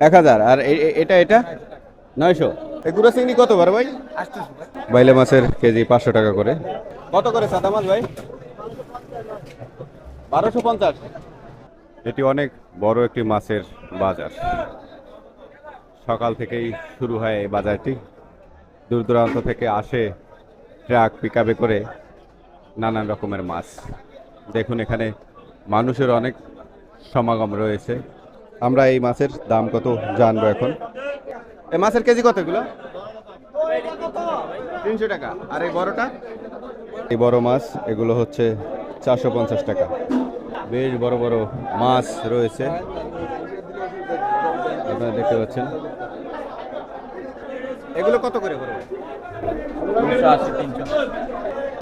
এক হাজার। আর এটা এটা? নয়শো। গুঁড়ো চিংড়ি কত বার ভাই? বাইলে মাছের কেজি পাঁচশো টাকা করে। কত করে সাদা মাছ ভাই? বারোশো পঞ্চাশ। এটি অনেক বড় একটি মাছের বাজার। সকাল থেকেই শুরু হয় এই বাজারটি। দূর দূরান্ত থেকে আসে ট্রাক পিকআপে করে নানান রকমের মাছ। দেখুন এখানে মানুষের অনেক সমাগম রয়েছে। আমরা এই মাছের দাম কত জানব এখন? এই মাছের কেজি কত এগুলো? তিনশো টাকা। আর এই বড়টা? এই বড় মাছ এগুলো হচ্ছে চারশো পঞ্চাশ টাকা। বেশ বড় বড় মাছ রয়েছে। আপনারা দেখতে পাচ্ছেন। এগুলো কত করে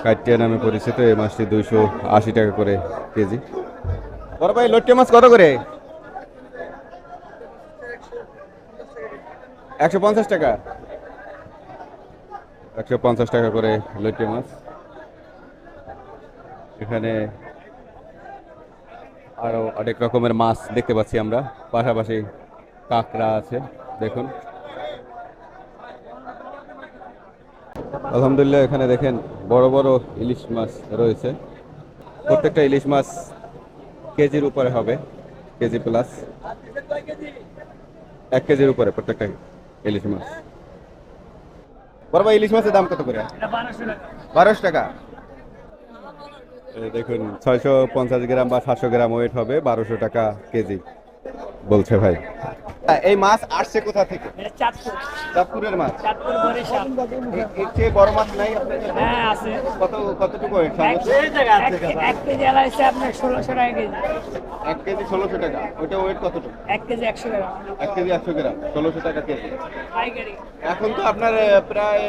কাটিয়া নামে পরিচিত এই মাছটি দুইশো আশি টাকা করে কেজি। বড় ভাই লট্টে মাছ কত করে? একশো পঞ্চাশ টাকা। একশো পঞ্চাশ টাকা করে লট্টে মাছ। এখানে আরও অনেক রকমের মাছ দেখতে পাচ্ছি আমরা। পাশাপাশি কাঁকড়া আছে, দেখুন। আলহামদুলিল্লাহ, এখানে দেখেন বড় বড় ইলিশ মাছ রয়েছে। প্রত্যেকটা ইলিশ মাছ কেজির উপরে হবে, কেজি প্লাস এক কেজির উপরে প্রত্যেকটা ইলিশ মাছ। বড় ইলিশ মাছের দাম কত করে? বারোশো টাকা। দেখুন, ছয়শো পঞ্চাশ গ্রাম বা সাতশো গ্রাম ওয়েট হবে, বারোশো টাকা কেজি। বলছে ভাই। এই মাছ আসছে কোথা থেকে? এটা চাঁদপুরের মাছ? এর চেয়ে বড় মাছ নাই? হ্যাঁ আছে। কত কতটুকু ওয়েট এক কেজি আলা আপনার ষোলোশো টাকা কেজি। এক কেজি ষোলোশো টাকা। ওইটা ওয়েট কতটুকু? এক কেজি একশো গ্রাম। এক কেজি একশো গ্রাম। ষোলোশো টাকা কেজি। এখন তো আপনার প্রায়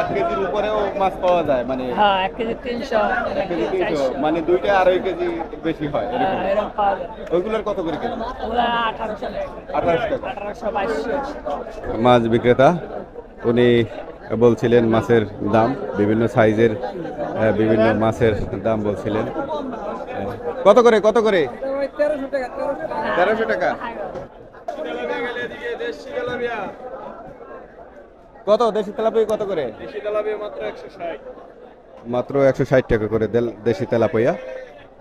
এক কেজির উপরেও মাছ পাওয়া যায় মানে হ্যাঁ এক কেজি তিনশো এক কেজি তিনশো মানে দুইটা আড়াই কেজি বেশি হয় এরকম। হ্যাঁ, ওইগুলোর কত করে কেজি? মাছ বিক্রেতা। উনি বলছিলেন মাছের দাম, বিভিন্ন সাইজের বিভিন্ন মাছের দাম বলছিলেন। কত করে কত করে? তেরোশো টাকা। কত, দেশি তেলাপিয়া কত করে? মাত্র একশো ষাট টাকা করে দেশি তেলাপিয়া।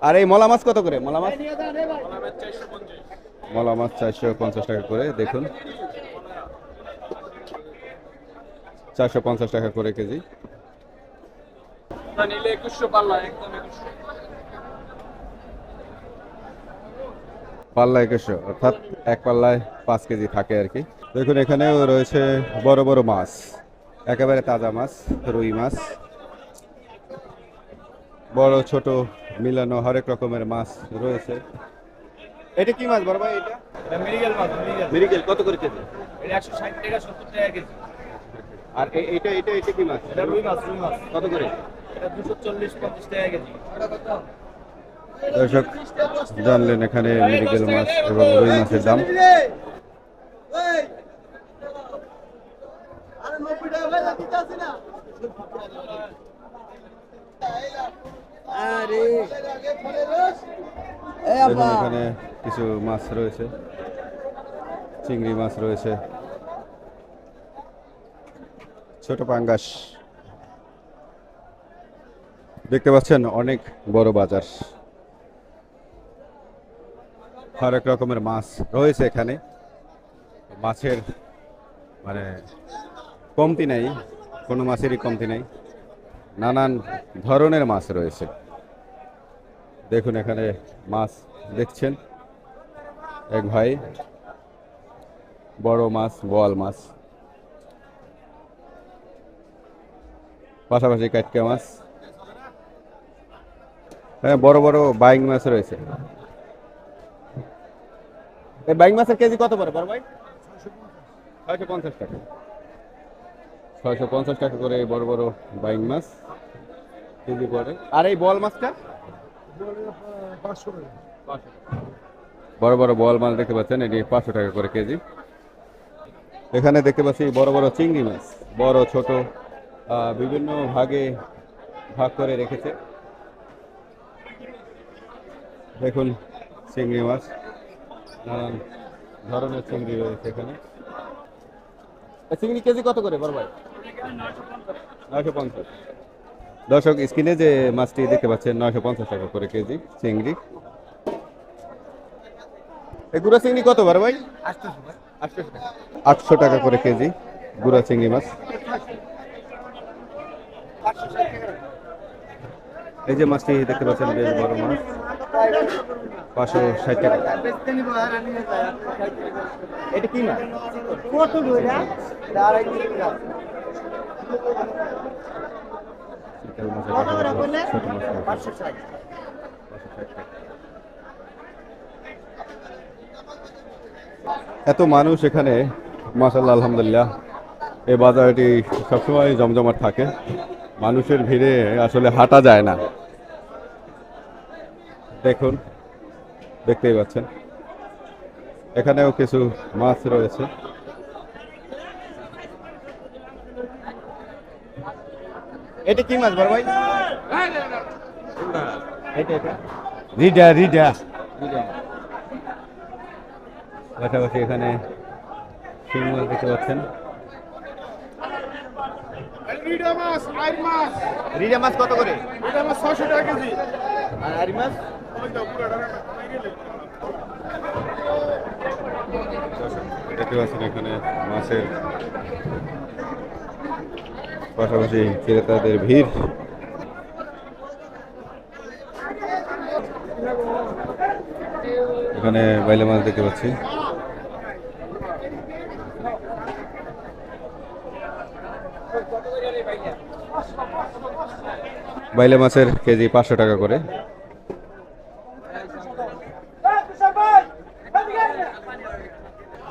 আর এই মলা মাছ কত করে? মলা মাছ? মলা মাছ চারশো পঞ্চাশ টাকা করে, দেখুন। চারশো পঞ্চাশ টাকা করে কেজি। পাল্লা একুশশো, অর্থাৎ এক পাল্লায় পাঁচ কেজি থাকে আর কি। দেখুন, এখানেও রয়েছে বড় বড় মাছ, একেবারে তাজা মাছ, রুই মাছ। বড় ছোট মিলানো হরেক রকমের মাছ রয়েছে। এটা কি মাছ বড় ভাই এটা? মেডিকেল মাছ মেডিকেল মিরিকেল কত করে কেজি? এটা একশো ষাট টাকা সত্তর টাকা কেজি। আর এটা এটা এটা কি মাছ? এটা রুই মাছ রুই মাছ। কত করে? এটা দুশো চল্লিশ পঞ্চাশ টাকা কেজি। দর্শক জানলেন এখানে মেডিকেল মাছ এবং রুই মাছের দাম। এখানে কিছু মাছ রয়েছে। চিংড়ি মাছ রয়েছে। ছোট পাঙ্গাস। দেখতে পাচ্ছেন অনেক বড় বাজার। হরেক রকমের মাছ রয়েছে এখানে। মাছের মানে কমতি নেই কোনো মাছেরই কমতি নেই। নানান ধরনের মাছ রয়েছে। দেখুন এখানে মাছ দেখছেন? এক ভাই, বড় মাছ, বোয়াল মাছ। পাশাপাশি কাটকা মাছ। হ্যাঁ বড় বড় বাইং মাছ রয়েছে। এই বাইং মাছের কেজি কত পড়ে বড় ভাই? ছয়শো পঞ্চাশ টাকা। ছয়শো পঞ্চাশ টাকা করে বড় বড় বাইং মাছ। কেজি পড়ে আর এই বল মাছটা? বড় বড় বল মাছ দেখতে পাচ্ছেন, এটি পাঁচশো টাকা করে কেজি। এখানে দেখতে পাচ্ছি বড় বড় চিংড়ি মাছ। বড়, ছোট বিভিন্ন ভাগে ভাগ করে রেখেছে। দেখুন চিংড়ি মাছ। নানান ধরনের চিংড়ি রয়েছে এখানে। চিংড়ি কেজি কত করে বড় ভাই? নয়শো পঞ্চাশ। দর্শক স্ক্রিনে যে মাছটি দেখতে পাচ্ছেন নয়শো পঞ্চাশ টাকা করে কেজি চিংড়ি। এই গুড়া চিংড়ি কত বার ভাই? আটশো টাকা করে কেজি গুড়া চিংড়ি মাছ। এই যে মাছটি দেখতে পাচ্ছেন বেশ বড় মাছ। পাঁচশো ষাট টাকা। এটা কি মাছ? চিতল এত মানুষ এখানে মাসাল্লাহ আলহামদুলিল্লাহ। এই বাজারটি সবসময় জমজমাট থাকে। মানুষের ভিড়ে আসলে হাঁটা যায় না। দেখুন, দেখতেই পাচ্ছেন। এখানেও কিছু মাছ রয়েছে। এটা কি মাছ বড় ভাই? এটা এটা। রিডা রিডা। পাশাপাশি এখানে শিং মাছ দেখতে পাচ্ছেন। রিডা মাছ আর মাছ। রিডা মাছ কত করে? রিডা মাছ ছশো টাকা কেজি। আর আরি মাছ? দেখতে পাচ্ছেন এখানে মাছের পাশাপাশি ক্রেতাদের ভিড়। এখানে বাইলে মাছ দেখতে পাচ্ছি। বাইলে মাছের কেজি পাঁচশো টাকা করে।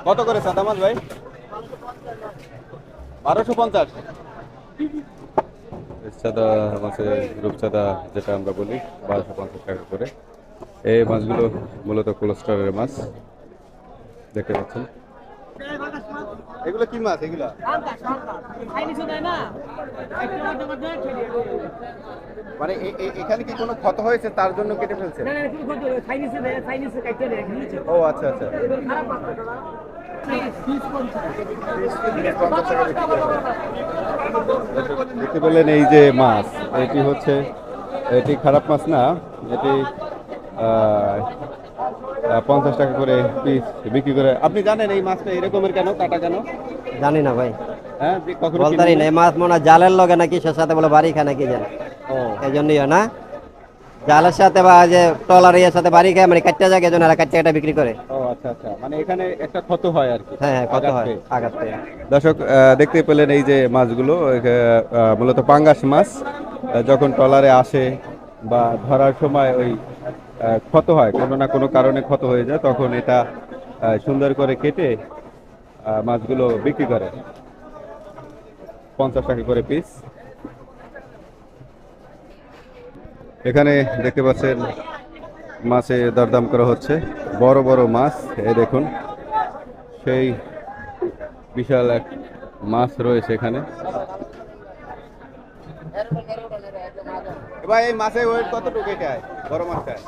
কত করে সাদা মাছ ভাই? বারোশো পঞ্চাশ। সাদা মাছের রূপচাঁদা যেটা আমরা বলি বারোশো পঞ্চাশ টাকা করে। এই মাছগুলো মূলত কোলেস্ট্রলের মাছ। দেখতে পাচ্ছেন। এগুলো কি মাছ এগুলো? মানে এখানে কি কোনো ক্ষত হয়েছে? তার জন্য কেটে ফেলছে? ও আচ্ছা আচ্ছা। দেখতে পেলেন এই যে মাছ এটি হচ্ছে এটি খারাপ মাছ না এটি পঞ্চাশ টাকা করে পিস বিক্রি করে। আপনি জানেন এই মাছটা এরকমের কেন কাটা কেন? জানি না ভাই। হ্যাঁ কখনো বলতারি না মাছ মনে জালের লগে নাকি সে সাথে বলে বাড়ি খায় নাকি জান। ও। এই জন্যই না। জালের সাথে বা যে টলার ইয়ের সাথে বাড়ি খায় মানে কাটতে যায় এজন্য এরা কাটতে এটা বিক্রি করে। ও আচ্ছা আচ্ছা। মানে এখানে একটা ক্ষত হয় আর কি। হ্যাঁ হ্যাঁ কত হয় আঘাত পেয়ে। দর্শক দেখতে পেলেন এই যে মাছগুলো মূলত পাঙ্গাস মাছ। যখন ট্রলারে আসে বা ধরার সময় ওই ক্ষত হয় কোনো না কোনো কারণে ক্ষত হয়ে যায় তখন এটা সুন্দর করে কেটে মাছগুলো বিক্রি করে। পঞ্চাশ টাকা করে পিস এখানে দেখতে পাচ্ছেন মাছে দরদাম করা হচ্ছে। বড় বড় মাছ এই দেখুন। সেই বিশাল এক মাছ রয়েছে এখানে। ভাই এই মাছের ওয়েট কতটুকু এটায় বড় মাছটায়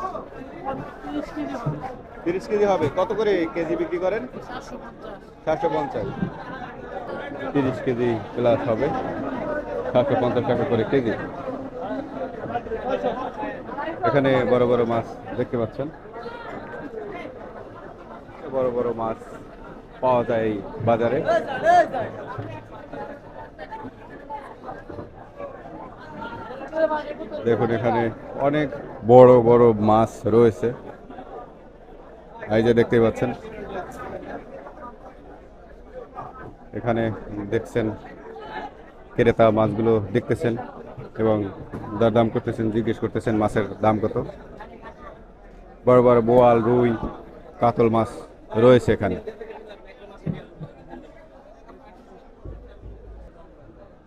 তিরিশ কেজি হবে। কত করে কেজি বিক্রি করেন? সাতশো পঞ্চাশ। তিরিশ কেজি প্লাস হবে। সাতশো পঞ্চাশ টাকা করে কেজি। এখানে বড় বড় মাছ দেখতে পাচ্ছেন। বড় বড় মাছ পাওয়া যায় এই বাজারে। দেখুন, এখানে অনেক বড় বড় মাছ রয়েছে। এই যে দেখতেই পাচ্ছেন। এখানে দেখছেন ক্রেতা মাছগুলো দেখতেছেন। এবং দরদাম করতেছেন, জিজ্ঞেস করতেছেন মাছের দাম কত। বড় বড় বোয়াল, রুই, কাতল মাছ রয়েছে এখানে।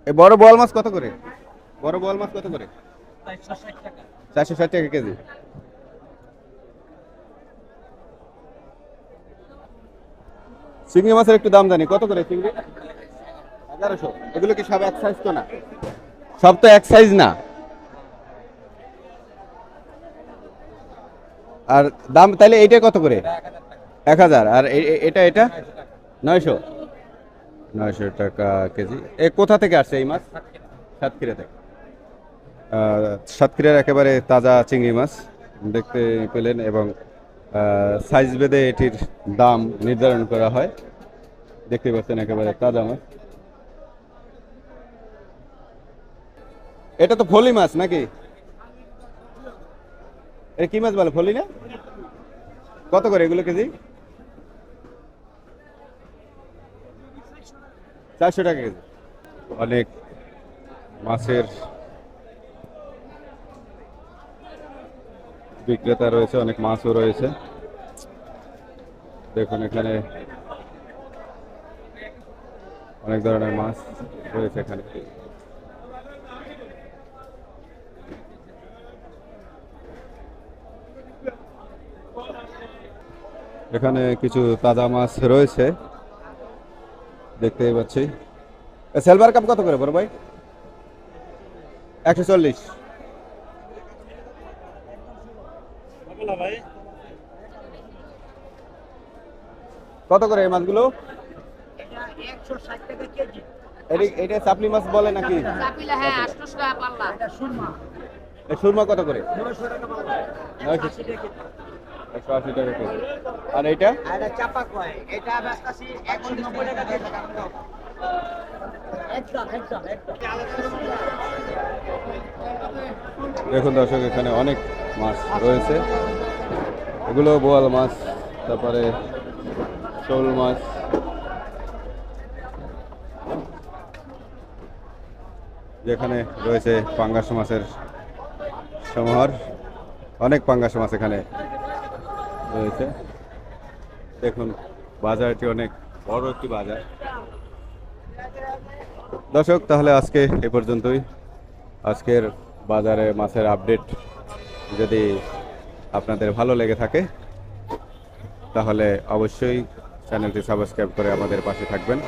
বড় বোয়াল মাছ কত করে? বড় বোয়াল মাছ কত করে? চারশো ষাট টাকা কেজি। চিংড়ি মাছের একটু দাম জানি, কত করে চিংড়ি? এগারোশো। এগুলো কি সব এক সাইজ তো না? সব তো এক সাইজ না। আর দাম তাহলে এইটা কত করে? এক হাজার। আর এটা এটা? নয়শো। নয়শো টাকা কেজি। এ, কোথা থেকে আসছে এই মাছ? সাতক্ষীরা থেকে। সাতক্ষীরার একেবারে তাজা চিংড়ি মাছ। দেখতে পেলেন এবং সাইজ ভেদে এটির দাম নির্ধারণ করা হয়। দেখতে পাচ্ছেন একেবারে তাজা মাছ। এটা তো ফলি মাছ নাকি? এটা কি মাছ বলে, ফলি না? কত করে এগুলো কেজি? চারশো টাকা কেজি। অনেক মাছের বিক্রেতা রয়েছে, অনেক মাছও রয়েছে। দেখুন এখানে অনেক ধরনের মাছ রয়েছে এখানে। এখানে কিছু তাজা মাছ রয়েছে। দেখতেই পাচ্ছি। সেলভার কাপ কত করে বড় ভাই? একশো চল্লিশ। কত করে এই মাছগুলো? এটি- চাপলি মাছ বলে নাকি? সুরমা কত করে? আশি টাকা আর এইটা? এটা চাপা কয় এটা বেচতাছি একশো নব্বই টাকা কেজি একদম একদম একদম। দেখুন দর্শক এখানে অনেক মাছ রয়েছে। এগুলো বোয়াল মাছ তারপরে শোল মাছ। যেখানে রয়েছে পাঙ্গাস মাছের সমাহার অনেক পাঙ্গাস মাছ এখানে রয়েছে। দেখুন, বাজারটি অনেক বড় একটি বাজার। দর্শক, তাহলে আজকে এ পর্যন্তই। আজকের বাজারে মাছের আপডেট যদি আপনাদের ভালো লেগে থাকে, তাহলে অবশ্যই চ্যানেলটি সাবস্ক্রাইব করে আমাদের পাশে থাকবেন।